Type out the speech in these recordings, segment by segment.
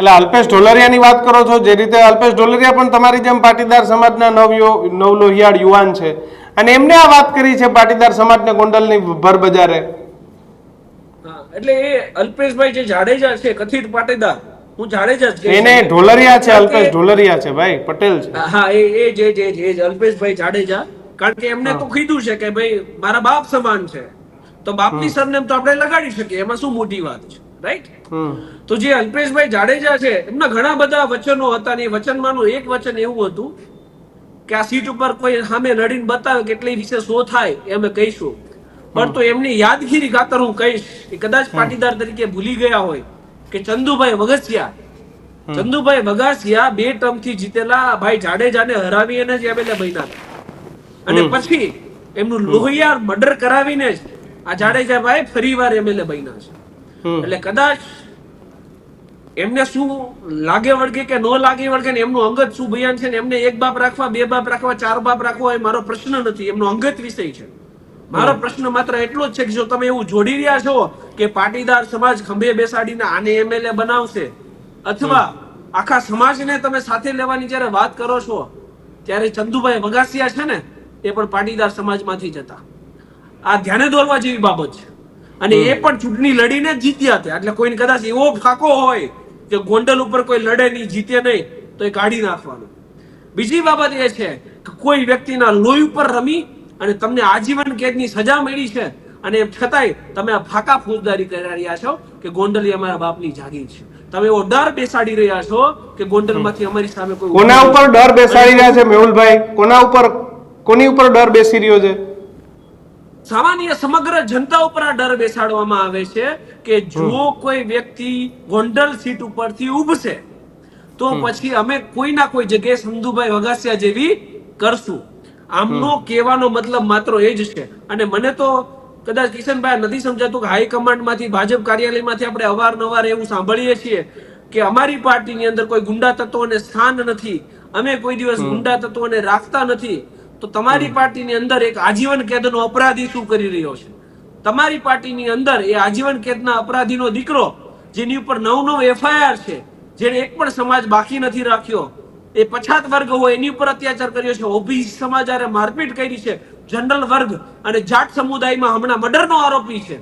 એટલે અલ્પેશ ઢોલરિયાની વાત કરો છો જે રીતે અલ્પેશ ઢોલરિયા પણ તમારી જેમ પાટીદાર સમાજના નવયો નવલોહિયાળ યુવાન છે. અને એમને આ વાત કરી છે પાટીદાર સમાજને ગોંડલની ભર બજારે. એટલે એ અલ્પેશભાઈ જે જાડેજા છે કથિત પાટીદાર હું જાડેજા જ એને ઢોલરિયા છે અલ્પેશ ઢોલરિયા છે ભાઈ પટેલ છે. હા એ એ જે જે જે અલ્પેશભાઈ જાડેજા કારણ કે એમને તો કીધું છે કે ભાઈ મારા બાપ સમાન છે. તો બાપની સરનેમ તો આપણે લગાડી શકીએ એમાં શું મોટી વાત છે? રાઈટ તો જે અલ્પેશભાઈ જાડેજા છે એમના ઘણા બધા વચનો હતા ને એ વચનમાંનું એક વચન એવું હતું કે આ સીટ ઉપર કોઈ સામે લડીને બતાવે કેટલી વિશે શો થાય એ અમે કહીશું પણ તો એમની યાદગીરી ખાતર હું કહીશ કે કદાચ પાટીદાર તરીકે ભૂલી ગયા હોય કે ચંદુભાઈ વગસિયા ચંદુભાઈ વગાસિયા બે ટર્મથી જીતેલા ભાઈ જાડેજાને હરાવીને જ એમએલએ બન્યા. અને પછી એમનું લોહિયાર મર્ડર કરાવીને જ આ જાડેજા ભાઈ ફરીવાર એમએલએ બન્યા છે. એટલે કદાચ એમને શું લાગે વળગે કે ન લાગે વળગે ને એમનું અંગત શું બયાન છે ને એમને એક બાપ રાખવા બે બાપ રાખવા ચાર બાપ રાખવા એ મારો પ્રશ્ન નથી એમનો અંગત વિષય છે. મારો પ્રશ્ન માત્ર એટલો જ છે કે જો તમે એવું જોડી રહ્યા છો કે પાટીદાર સમાજ ખંભે બેસાડીને આને એમએલએ બનાવશે અથવા આખા સમાજને તમે સાથે લેવાની જ્યારે વાત કરો છો ત્યારે ચંદુભાઈ વગાસિયા છે ને એ પણ પાટીદાર સમાજમાંથી જ હતા. આ ધ્યાને દોરવા જેવી બાબત છે. અને એ પણ ચૂંટણી લડીને જીત્યા હતા એટલે કોઈને કદાચ એવો ફાકો હોય કે ગોંડલ ઉપર કોઈ લડે નહીં જીતે નહીં તો એ કાઢી નાખવાનું. બીજી બાબત એ છે કે કોઈ વ્યક્તિના લોહી ઉપર રમી અને તમને આજીવન કેદની સજા મળી છે અને એમ છતાંય તમે આ ફાકા ફોજદારી કરી રહ્યા છો કે ગોંડલ એ અમારા બાપની જાગીર છે. તમે એવો ડર બેસાડી રહ્યા છો કે ગોંડલમાંથી અમારી સામે કોઈ કોના ઉપર ડર બેસાડી રહ્યા છે મેહુલભાઈ? કોના ઉપર કોની ઉપર ડર બેસી રહ્યો છે? સામાન્ય સમગ્ર જનતા ઉપર આ ડર બેસાડવામાં આવે છે કે જો કોઈ વ્યક્તિ ગોંડલ સીટ ઉપરથી ઉભશે તો પછી અમે કોઈ ના કોઈ જગ્યાએ સંધુભાઈ વગાસિયા જેવી કરશું. આમનો કહેવાનો મતલબ માત્ર એ જ છે. અને મને તો કદાચ કિશનભાઈ નથી સમજાતું કે હાઈકમાન્ડમાંથી ભાજપ કાર્યાલયમાંથી આપણે અવારનવાર એવું સાંભળીએ છીએ કે અમારી પાર્ટીની અંદર કોઈ ગુંડા તત્વોને સ્થાન નથી. અમે કોઈ દિવસ ગુંડા તત્વોને રાખતા નથી. તો તમારી પાર્ટીની અંદર એક આજીવન કેદનો અપરાધી શું કરી રહ્યો છે? તમારી પાર્ટીની અંદર એ આજીવન કેદના અપરાધીનો દીકરો જેની ઉપર નવ નવ એફઆઈઆર છે જેને એક પણ સમાજ બાકી નથી રાખ્યો એ પછાત વર્ગ હોય એની ઉપર અત્યાચાર કર્યો છે. ઓબીસી સમાજ મારપીટ કરી છે જનરલ વર્ગ અને જાટ સમુદાયમાં હમણાં મર્ડરનો આરોપી છે.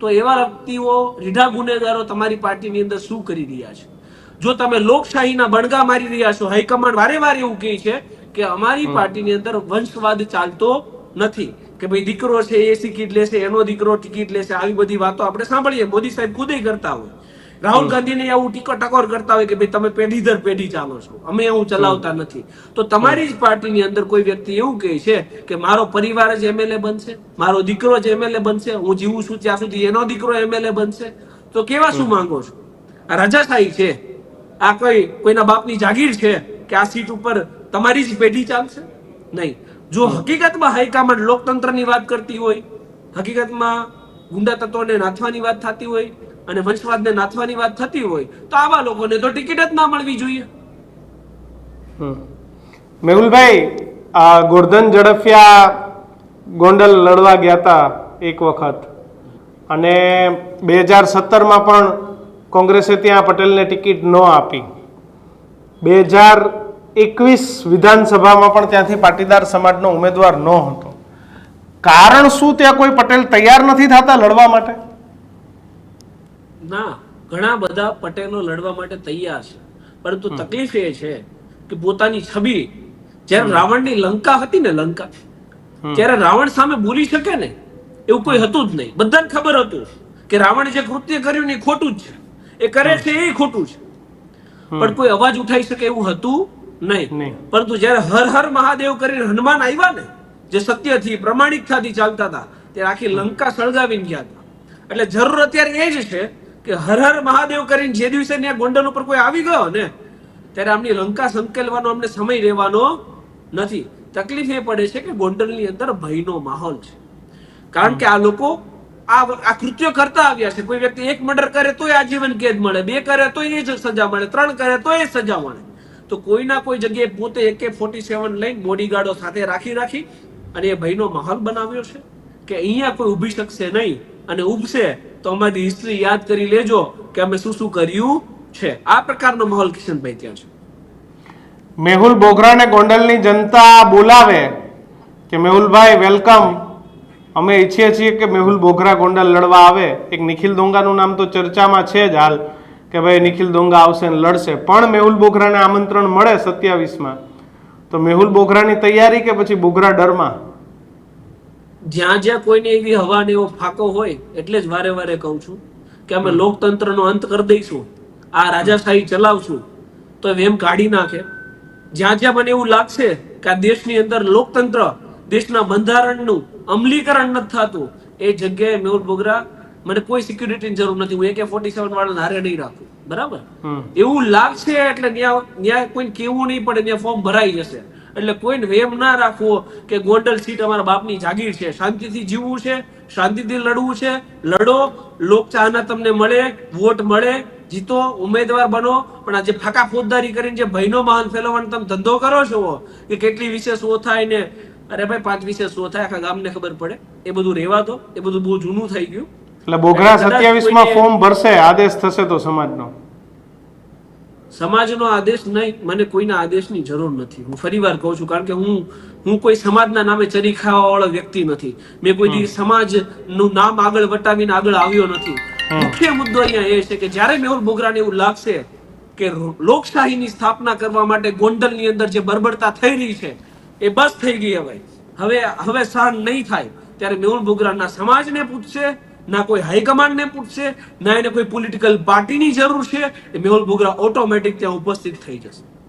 તો એવા વ્યક્તિઓ રીઢા ગુનેગારો તમારી પાર્ટીની અંદર શું કરી રહ્યા છે? જો તમે લોકશાહીના બણગા મારી રહ્યા છો હાઈકમાન્ડ વારે વારે એવું કહે છે કે અમારી પાર્ટીની અંદર વંશવાદ ચાલતો નથી કે ભાઈ દીકરો છે એ ટિકિટ લેશે એનો દીકરો ટિકિટ લેશે આવી બધી વાતો આપણે સાંભળીએ. મોદી સાહેબ ખુદે કરતા હોય. રાહુલ ગાંધીને એવું ટીકો ટકોર કરતા હોય કે ભાઈ તમે પેઢી દર પેઢી ચાલો છો. અમે એવું ચલાવતા નથી. તો તમારી જ પાર્ટીની અંદર કોઈ વ્યક્તિ એવું કહે છે કે મારો પરિવાર જ એમએલએ બનશે મારો દીકરો જ એમએલએ બનશે હું જીવું છું ત્યાં સુધી એનો દીકરો એમએલએ બનશે. તો કેવા શું માંગો છો? આ રજાશાહી છે. આ કોઈ કોઈના બાપની જાગીર છે કે આ સીટ ઉપર તમારી જ પેઢી ચાલશે? નહીં. જો હકીકતમાં હાઈકમાન્ડ લોકતંત્રની વાત કરતી હોય હકીકતમાં ગુંડા તત્વોને નાથવાની વાત થતી હોય અને વંશવાદને નાથવાની વાત થતી હોય તો આવા લોકોને તો ટિકિટ જ ના મળવી જોઈએ. હમ. મેહુલભાઈ આ ગોરધન ઝડફિયા ગોંડલ લડવા ગયા હતા એક વખત. અને બે હજાર સત્તરમાં પણ કોંગ્રેસે ત્યાં પટેલને ટિકિટ ન આપી. બે હજાર એકવીસ વિધાનસભામાં પણ ત્યાંથી પાટીદાર સમાજનો ઉમેદવાર ન હતો. કારણ શું ત્યાં કોઈ પટેલ તૈયાર નથી થતા લડવા માટે? ના ઘણા બધા પટેલો લડવા માટે તૈયાર છે. પરંતુ તકલીફ એ છે કે પોતાની છબી જ્યારે રાવણની લંકા હતી ને લંકા ત્યારે રાવણ સામે બોલી શકે ને એવું કોઈ હતું જ નહીં. બધાને ખબર હતું કે રાવણે જે કૃત્ય કર્યું ને એ ખોટું જ છે. એ કરે છે એ ખોટું છે. પણ કોઈ અવાજ ઉઠાઈ શકે એવું હતું? નહીં. પરંતુ જ્યારે હર હર મહાદેવ કરીને હનુમાન આવ્યા ને જે સત્યથી પ્રમાણિકતાથી ચાલતા હતા તે આખી લંકા સળગાવીને ગયા હતા. એટલે જરૂર અત્યારે એ જ છે કે હર હર મહાદેવ કરીને જે દિવસે ત્યાં ગોંડલ ઉપર કોઈ આવી ગયો ને ત્યારે આમની લંકા સંકેલવાનો અમને સમય રહેવાનો નથી. તકલીફ એ પડે છે કે ગોંડલની અંદર ભયનો માહોલ છે. કારણ કે આ લોકો આ આ કૃત્યો કરતા આવ્યા છે. કોઈ વ્યક્તિ એક મર્ડર કરે તોય આજીવન કેદ મળે બે કરે તો એ જ સજા મળે ત્રણ કરે તો એ સજા મળે. તો કોઈના કોઈ જગ્યાએ પોતે એકે ફોર્ટી સેવન લઈને બોડીગાર્ડો સાથે રાખી રાખી અને એ ભયનો માહોલ બનાવ્યો છે કે અહીંયા કોઈ ઊભી શકશે નહીં અને ઉભશે તો અમારી હિસ્ટ્રી યાદ કરી લેજો કે અમે શું શું કર્યું છે. આ પ્રકારનો માહોલ કિશનભાઈ ત્યાં છે. મેહુલ બોગરાને ગોંડલની જનતા બોલાવે કે મેહુલભાઈ વેલકમ અમે ઈચ્છીએ છીએ કે મેહુલ બોગરા ગોંડલ લડવા આવે. એક નિખિલ દોંગાનું નામ તો ચર્ચામાં છે જ હાલ. કે ભાઈ નિખિલ દોંગા આવશે અને લડશે. પણ મેહુલ બોઘરાને આમંત્રણ મળે સત્યાવીસમાં. તો મેહુલ બોઘરાની તૈયારી કે પછી બોઘરા ડરમાં? જ્યાં જ્યાં કોઈને એવી હવાને એવો ફાકો હોય એટલે જ વારે વારે કહું છું કે અમે લોકતંત્રનો અંત કરી દઈશું. આ રાજાશાહી ચલાવશું. તો એમ કાઢી નાખે. જ્યાં જ્યાં મને એવું લાગશે કે આ દેશની અંદર લોકતંત્ર દેશના બંધારણનું અમલીકરણ નથી થતું એ જગ્યાએ મેહુલ બોગરા મને કોઈ સિક્યુરિટીની જરૂર નથી. હું એકે ફોર્ટી સેવન વાળાને હારે નહીં રાખું. બરાબર? એવું લાગશે એટલે ત્યાં ત્યાં કોઈને કેવું નહીં પડે ત્યાં ફોર્મ ભરાઈ જશે. એટલે કોઈને વેમ ના રાખવો કે ગોંડલ સીટ અમારા બાપની જાગીર છે. શાંતિથી જીવવું છે શાંતિથી લડવું છે. લડો લોકચાહના તમને મળે વોટ મળે જીતો ઉમેદવાર બનો. પણ આજે ફાકા ફોજદારી કરીને જે ભયનો માહોલ ફેલાવવાનો તમે ધંધો કરો છો કે કેટલી વિશે શો થાય ને? અરે ભાઈ પાંચ વિશે શો થાય આખા ગામને ખબર પડે. એ બધું રહેવા દો. એ બધું બહુ જૂનું થઈ ગયું. એટલે બોઘરા સત્યાવીસમાં ફોર્મ ભરશે આદેશ થશે તો સમાજનો. સમાજનો આદેશ નહીં મને કોઈના આદેશની જરૂર નથી. હું ફરીવાર કહું છું કારણ કે હું હું કોઈ સમાજના નામે ચરી ખાવા વાળો વ્યક્તિ નથી. મેં કોઈ દી સમાજનું નામ આગળ વટાવીને આગળ આવ્યો નથી. મુખ્ય મુદ્દો અહીંયા એ છે કે જ્યારે મેહુલ બોગરાને એવું લાગશે કે લોકશાહીની સ્થાપના કરવા માટે ગોંડલની અંદર જે બરબરતા થઈ રહી છે એ બસ થઈ ગઈ હવે. હવે હવે સહન નહીં થાય. ત્યારે મેહુલ બોગરાના સમાજને પૂછશે ના કોઈ હાઈકમાન્ડને પૂછશે, ના એને કોઈ પોલિટિકલ પાર્ટીની જરૂર છે, એ મેહુલ ભોગરા ઓટોમેટિક ત્યાં ઉપસ્થિત થઈ જશે.